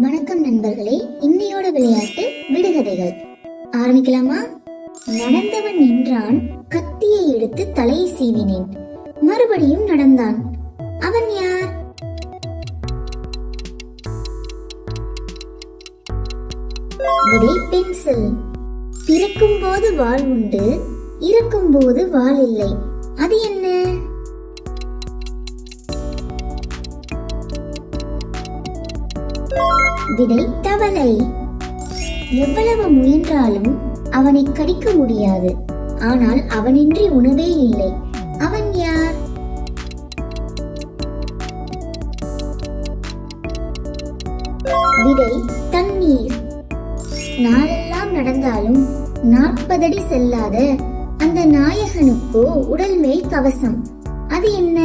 வணக்கம் நண்பர்களே இன்னையோட விளையாட்டு விடுகதைகள். ஆரம்பிக்கலாமா? நடந்தவன் நின்றான் கத்தியை எடுத்து தலையை சீவினேன். மறுபடியும் நடந்தான். அவன் யார்? விடை பென்சில். பிறக்கும் போது வாள் உண்டு இறக்கும் போது வாள் இல்லை. அது என்ன? விதை தவளை எவ்வளவு முயன்றாலும் அவனை கடிக்க முடியாது. ஆனால் அவனின்றி உணவே இல்லை. அவன் யார்? விடை தண்ணீர். நாளெல்லாம் நடந்தாலும் நாற்பதடி செல்லாத அந்த நாயகனுக்கோ உடல் மேல் கவசம். அது என்ன?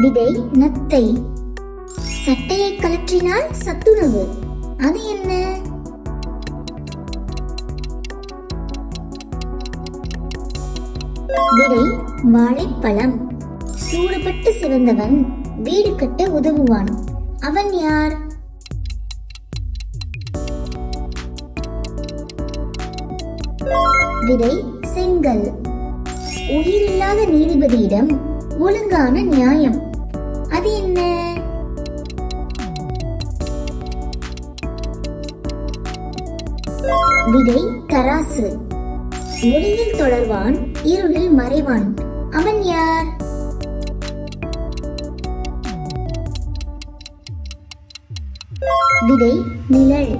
விதை நத்தை. சட்டையை கழற்றினால் சத்துணவு. அது என்ன? விடை வாழைப்பழம். சூடுபட்டு சிவந்தவன் வீடு கட்ட உதவுவான். அவன் யார்? விடை செங்கல். உயிரில்லாத நீதிபதியிடம் ஒழுங்கான நியாயம். விடை தராசு ஒளியில் தொடர்வான் இருளில் மறைவான். அவன் யார்? விடை நிழல்.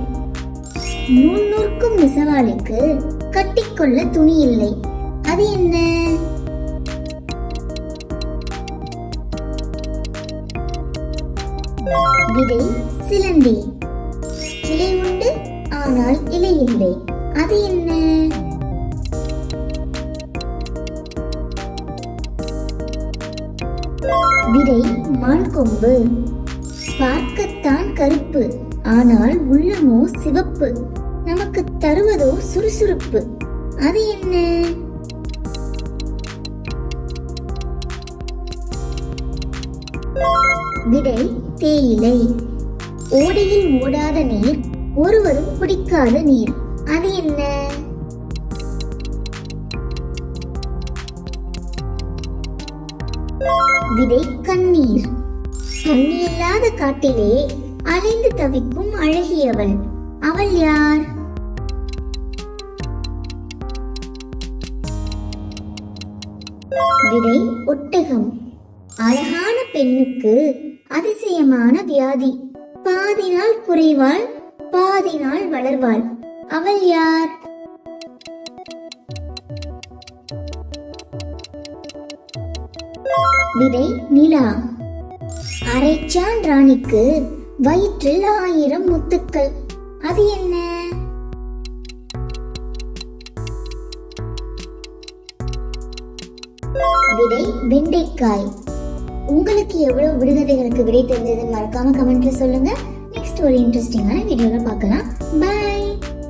நூல் நூற்கும் நெசவாளிக்கு கட்டிக்கொள்ள துணி இல்லை. அது என்ன? விடை சிலந்தி. கிளை உண்டு ஆனால் இலை இல்லை அது என்ன? விடை மான் கொம்பு. பார்க்கத்தான் கருப்பு ஆனால் உள்ளமோ சிவப்பு. நமக்கு தருவதோ சுறுசுறுப்பு. அது என்ன? விடை தேயிலை. ஓடையில் ஓடாத நீர் ஒருவரும் குடிக்காத நீர். அது என்ன? விடை கண்ணீர். தண்ணி இல்லாத காட்டிலே அலைந்து தவிக்கும் அழகியவள். அவள் யார்? விடை ஒட்டகம். அழகான பெண்ணுக்கு அதிசயமான வியாதி. பாதி நாள் குறைவாள் பாதி நாள் வளர்வாள். அவள் யார்? விதை நிலா. அரைச்சான் ராணிக்கு வயிற்றில் ஆயிரம் முத்துக்கள். அது என்ன? விடை வெண்டைக்காய். உங்களுக்கு எவ்வளவு விடுகதைகளுக்கு விடை தெரிஞ்சதுன்னு மறக்காம கமெண்ட்ல சொல்லுங்க. நெக்ஸ்ட் ஒரு இன்ட்ரெஸ்டிங்கான வீடியோவில் பார்க்கலாம். பாய்